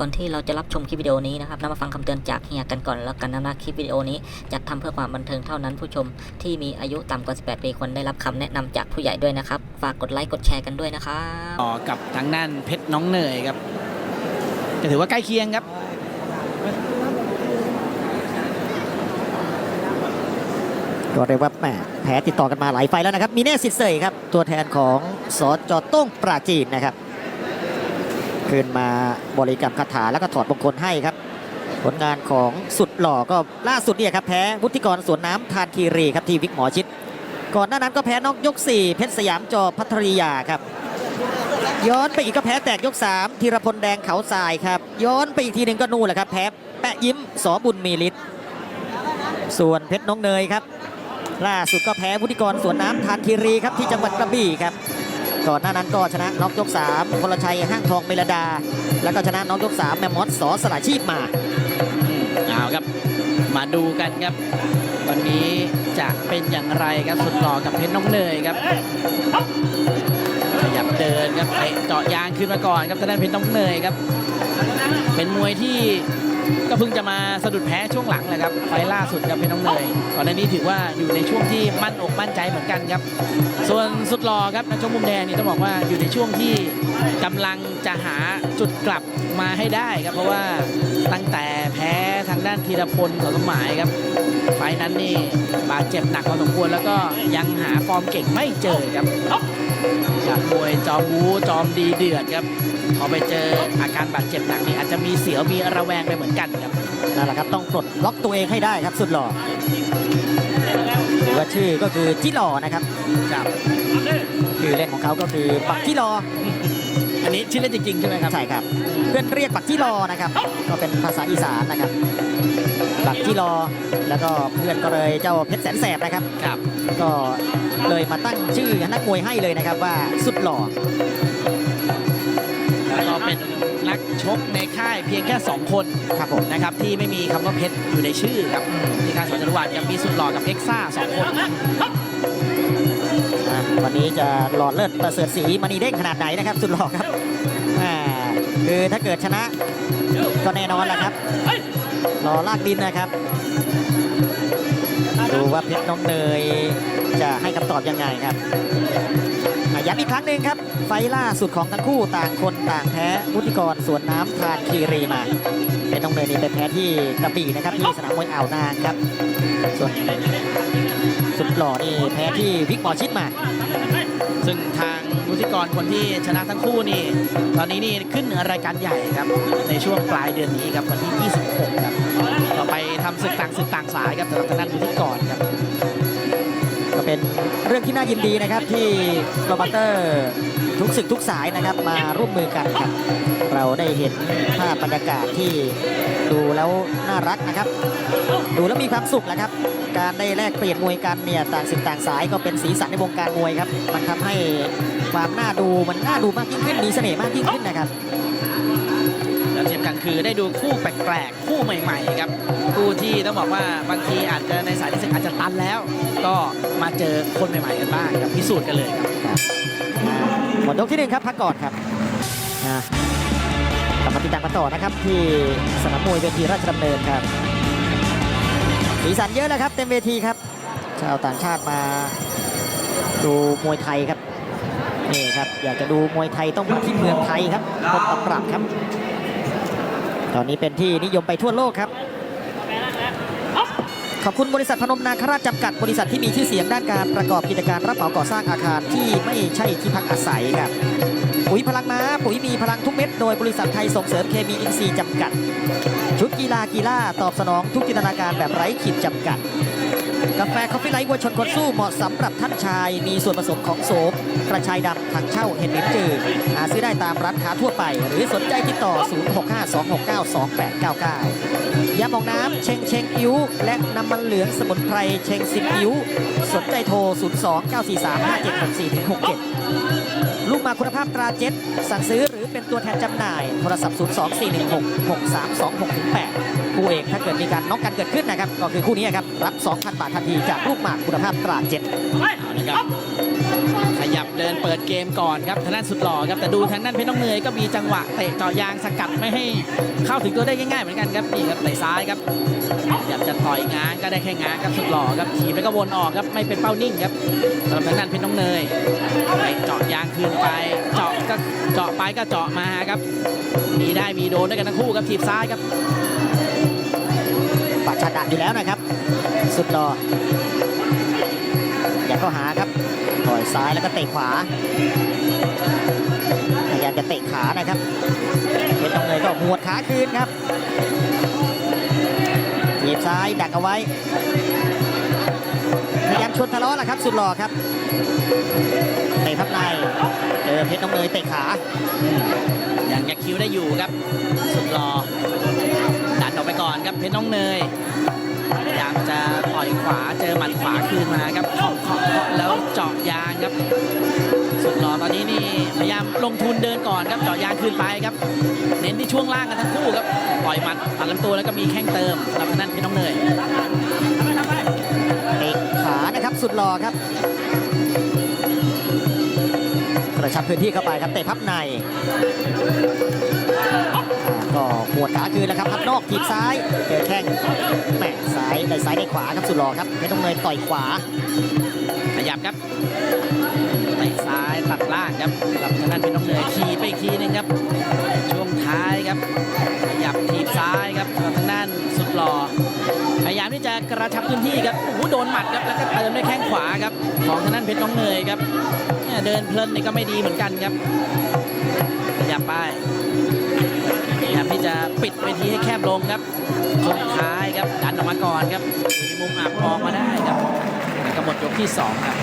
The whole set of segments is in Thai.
ก่อนที่เราจะรับชมคลิปวิดีโอนี้นะครับนำมาฟังคำเตือนจากเฮียกันก่อนแล้วกันนะคลิปวิดีโอนี้จัดทำเพื่อความบันเทิงเท่านั้นผู้ชมที่มีอายุต่ำกว่า 18 ปีควรได้รับคำแนะนำจากผู้ใหญ่ด้วยนะครับ ฝากกดไลค์กดแชร์กันด้วยนะครับต่อกับทางด้านเพชรน้องเนยครับจะถือว่าใกล้เคียงครับก็เรียกว่าแหมแพ้ติดต่อกันมาหลายไฟล์แล้วนะครับ มีเน่สิทธิ์เสยครับ ตัวแทนของสจโต้งปราจีนนะครับ ขึ้นมาบริกรรมคาถาแล้วก็ถอดมงคลให้ครับ ผลงานของสุดหล่อก็ล่าสุดเนี่ยครับแพ้วุฒิกรสวนน้ำทานคีรีครับที่วิกหมอชิด ก่อนหน้านั้นก็แพ้นอกยก 4 เพชรสยามจอพัทริยาครับย้อนไปอีกก็แพ้แตกยก 3ธีรพลแดงเขาทรายครับ ย้อนไปอีกทีหนึ่งก็นู่นแหละครับ แพ้แปะยิ้มสอบุญมีฤทธิ์ส่วนเพชรน้องเนยครับ ล่าสุดก็แพ้วุฒิกรสวนน้ำทานคีรีครับที่จังหวัดกระบี่ครับ ก่อนหน้านั้นก็ชนะน็อกยก3พลชัยห้างทองเมลดา แล้วก็ชนะน็อกยก3แมมมอสสอสละชีพมาเอาครับ มาดูกันครับ วันนี้จะเป็นอย่างไรครับสุดหล่อกับเพชรน้องเนยครับขยับเดินครับเตะเจาะยางขึ้นมาก่อนครับทางด้านเพชรน้องเนยครับ เป็นมวยที่ ก็เพิ่งจะมาสะดุดแพ้ช่วงหลังแหละครับไฟล่าสุดกับเพชรน้องเนยก่อนหน้านี้ถือว่าอยู่ในช่วงที่มั่นอกมั่นใจเหมือนกันครับ ส่วนสุดหล่อครับนักชกมุมแดงนี่ต้องบอกว่าอยู่ในช่วงที่กำลังจะหาจุดกลับมาให้ได้ครับเพราะว่าตั้งแต่แพ้ทางด้านธีรพลสอสมหมายครับไฟนั้นนี่บาดเจ็บหนักพอสมควรแล้วก็ยังหาฟอร์มเก่งไม่เจอครับ จากมวยจอมบูจอมดีเดือดครับพอไปเจออาการบาดเจ็บหนักนี่อาจจะมีเสียวมีระแวงไปเหมือนกันครับนั่นแหละครับต้องปลดล็อกตัวเองให้ได้ครับสุดหล่อหรือว่าชื่อก็คือจิหล่อนะครับครับชื่อเล่นของเขาก็คือปักจิหลออันนี้ชื่อเล่นจริงๆใช่ไหมครับใช่ครับ เพื่อนเรียกปักจิหลอนะครับ ก็เป็นภาษาอีสานนะครับปักจิหลอแล้วก็เพื่อนก็เลยเจ้าเพชรแสนแสบนะครับครับ ก็ เลยมาตั้งชื่อนักมวยให้เลยนะครับว่าสุดหล่อแล้วก็เป็นนักชกในค่ายเพียงแค่ 2 คนครับผมนะครับที่ไม่มีคำว่าเพชรอยู่ในชื่อครับที่ค่ายสวนจรวัตกับมีสุดหล่อกับเอ็กซ่าสองคนวันนี้จะหล่อเลิศประเสริฐสีมณีเด้งขนาดไหนนะครับ สุดหล่อครับคือถ้าเกิดชนะก็แน่นอนแหละครับรอลากดินนะครับ ดูว่าเพชรน้องเนยจะให้คำตอบยังไงครับย้ำอีกครั้งหนึ่งครับ ไฟล่าสุดของทั้งคู่ต่างคนต่างแพ้วุฒิกรสวนน้ำทานคีรีมาเป็นน้องเนยนี่เป็นแพ้ที่กระบี่นะครับที่สนามมวยอ่าวนางครับ ส่วนสุดหล่อนี่แพ้ที่วิกหมอชิดมา ซึ่งทาง วุฒิกรคนที่ชนะทั้งคู่นี่ตอนนี้นี่ขึ้นรายการใหญ่ครับในช่วงปลายเดือนนี้ครับวันที่ 26 ครับก็ไปทำศึกต่างศึกต่างสายครับสำหรับทางด้านวุฒิกรครับก็เป็นเรื่องที่น่ายินดีนะครับที่โปรโมเตอร์ทุกศึกทุกสายนะครับมาร่วมมือกันครับเราได้เห็นภาพบรรยากาศที่ดูแล้วน่ารักนะครับ ดูแล้วมีความสุขแหละครับ การได้แลกเปลี่ยนมวยกันเนี่ยต่างศึกต่างสายก็เป็นสีสันในวงการมวยครับ มันทำให้ ความน่าดูมันน่าดูมากยิ่งขึ้นมีเสน่ห์มากยิ่งขึ้นนะครับ แล้วที่สำคัญคือได้ดูคู่แปลกๆ คู่ใหม่ ๆ ครับ คู่ที่ต้องบอกว่าบางทีอาจจะในสายที่ศึกอาจจะตันแล้ว ก็มาเจอคนใหม่ๆกันบ้างครับพิสูจน์กันเลยครับอ่าหมดยกที่หนึ่งครับพักก่อนครับอ่ากลับมาติดตามกันต่อนะครับ ที่สนามมวยเวทีราชดำเนินครับสีสันเยอะแล้วครับ เต็มเวทีครับ ชาวต่างชาติมาดูมวยไทยครับ นี่ครับ อยากจะดูมวยไทยต้องมาที่เมืองไทยครับต้นตำรับครับ ตอนนี้เป็นที่นิยมไปทั่วโลกครับ ขอบคุณบริษัทพนมนาคราชจำกัดบริษัทที่มีชื่อเสียงด้านการประกอบกิจการรับเหมาก่อสร้างอาคารที่ไม่ใช่ที่พักอาศัยครับปุ๋ยพลังม้าปุ๋ยมีพลังทุกเม็ดโดยบริษัทไทยส่งเสริมเคมีอินทรีย์จำกัด ชุดกีฬากีฬาตอบสนองทุกจินตนาการแบบไร้ขีดจำกัด กาแฟคอฟฟี่ไลท์วัวชนคนสู้เหมาะสำหรับท่านชาย มีส่วนผสมของโสมกระชายดำถังเช่าเห็ดลิ้นจืดหาซื้อได้ตามร้านค้าทั่วไป หรือสนใจติดต่อ 0652692899 ยาหมองน้ำเชงเชงอิ้ว และน้ำมันเหลืองสมุนไพรเชงซิมอิ้ว สนใจโทร 02-943-5764-67 ลูกมาคุณภาพตราเจ็ตสั่งซื้อหรือเป็นตัวแทนจำหน่าย โทรศัพท์ 02416-6326-8 คู่เอกถ้าเกิดมีการน็อกกันเกิดขึ้นนะครับ ก็คือคู่นี้ครับ รับ 2,000 บาททันทีจากลูกหมากคุณภาพตราเจ็ตเอาละครับ ขยับเดินเปิดเกมก่อนครับทางด้านสุดหล่อครับแต่ดูทางด้านเพชรน้องเนยก็มีจังหวะเตะเจาะยางสกัดไม่ให้เข้าถึงตัวได้ง่ายๆเหมือนกันครับนี่ครับเตะซ้ายครับอยากจะต่อยง้างก็ได้แค่ง้างครับสุดหล่อครับถีบแล้วก็วนออกครับไม่เป็นเป้านิ่งครับสำหรับทางด้านเพชรน้องเนยไปเจาะยางคืนไปเจาะก็เจาะไปก็เจาะมาครับมีได้มีโดนด้วยกันทั้งคู่ครับถีบซ้ายครับปัจฉดอยู่แล้วนะครับ สุดรออ ยากเข้าหาครับต่อยซ้ายแล้วก็เตะขวาพยายามจะเตะขานะครับเพชรน้องเนยก็หัวดขาคืนครับทีบซ้ายดักเอาไว้พยายามชวนทะเลาะแหละครับ สุดหล่อครับเตะพับในเจอเพชรน้องเนยเตะขา ยังยักคิ้วได้อยู่ครับ สุดรอ ครับเพชรน้องเนยพยายามจะต่อยขวาเจอหมัดขวาคืนมาครับเคาะเคาะเคาะแล้วเจาะยางครับ สุดรอตอนนี้นี่พยายามลงทุนเดินก่อนครับเจาะยางคืนไปครับ เน้นที่ช่วงล่างกันทั้งคู่ครับปล่อยหมัดตัดลำตัวแล้วก็มีแข้งเติมสำหรับทางด้านเพชรน้องเนยเตะขานะครับสุดหล่อครับกระชับพื้นที่เข้าไปครับเตะพับใน วดขาคืนแล้วครับพับนอกทีบซ้ายเจอแข้งแหม่ซ้ายได้ซ้ายได้ขวาครับสุดหล่อครับเพชรต้องเนยต่อยขวา ขยับครับเตะซ้ายตัดล่างครับสำหรับทางด้านเพชรน้องเนยทีไปอีกทีนึงครับ ช่วงท้ายครับ ขยับทีบซ้ายครับสำหรับทางด้านสุดหล่อพยายามที่จะกระชับพื้นที่ครับโอ้โหโดนหมัดครับแล้วก็เติมด้วยแข้งขวาครับ ของทางด้านเพชรน้องเนยครับเดินเพลินนี่ก็ไม่ดีเหมือนกันครับ ขยับไปพยายาม ที่จะปิดเวทีให้แคบลงครับช่วงท้ายครับดันออกมาก่อนครับอยู่ในมุมอับออกมาได้ครับแล้วก็หมดยกที่สองครับ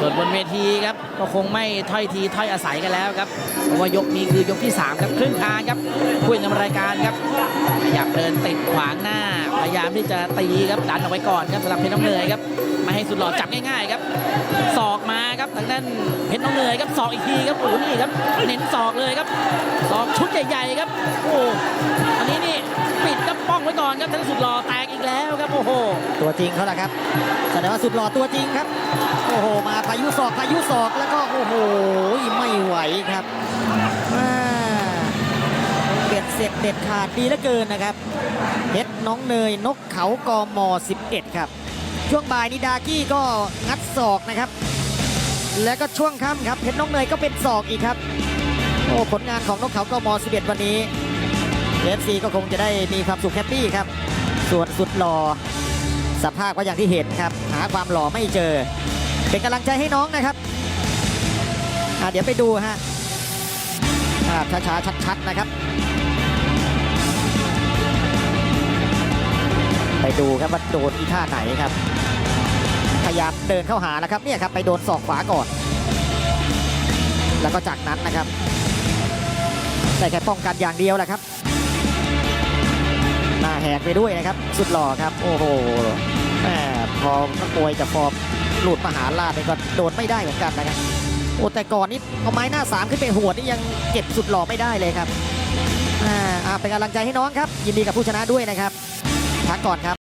ส่วนบนเวทีครับก็คงไม่ถ้อยทีถ้อยอาศัยกันแล้วครับเพราะว่ายกนี้คือยกที่ 3 ครับครึ่งทางครับคุยนำรายการครับขยับเดินติดขวางหน้า พยายามที่จะตีครับดันออกไว้ก่อนครับสำหรับเพชรน้องเนยครับไม่ให้สุดหล่อจับง่ายๆครับศอกมาครับทางด้านเพชรน้องเนยครับศอกอีกทีครับโอ้โหนี่ครับเน้นศอกเลยครับศอกชุดใหญ่ๆครับโอ้อันนี้นี่ปิดครับป้องไว้ก่อนครับทั้งสุดหล่อแต แล้วครับโอ้โห ตัวจริงเขาแหละครับแสดงว่าสุดหล่อตัวจริงครับ โอ้โห มาพายุศอกพายุศอกแล้วก็โอ้โหไม่ไหวครับเบ็ดเสร็จเด็ดขาดดีเหลือเกินนะครับเพชรน้องเนยนกเขากม11 ครับ ช่วงบ่ายนี้ดากี้ก็งัดศอกนะครับ แล้วก็ช่วงค่ำครับเพชรน้องเนยก็เป็นศอกอีกครับโอ้ผลงานของนกเขากม11 วันนี้เอฟซีก็คงจะได้มีความสุขแฮปปี้ครับ ส่วนสุดหล่อสภาพก็อย่างที่เห็นครับ หาความหล่อไม่เจอ เป็นกำลังใจให้น้องนะครับเดี๋ยวไปดูฮะภาพช้าๆชัดๆนะครับ ไปดูครับว่าโดนอีท่าไหนครับพยายามเดินเข้าหาแล้วครับเนี่ยครับไปโดนศอกขวาก่อน แล้วก็จากนั้นนะครับได้แค่ป้องกันอย่างเดียวแหละครับ หน้าแหกไปด้วยนะครับ สุดหล่อครับ โอ้โหแหมพอนักมวยจะฟอร์มหลุดมหาลาดไปก็โดนไม่ได้เหมือนกันนะครับโอ้แต่ก่อนนี้เอาไม้หน้าสามขึ้นไปหัวดนี่ยังเก็บสุดหล่อไม่ได้เลยครับอ่าอ่าเป็นกำลังใจให้น้องครับ ยินดีกับผู้ชนะด้วยนะครับพักก่อนครับ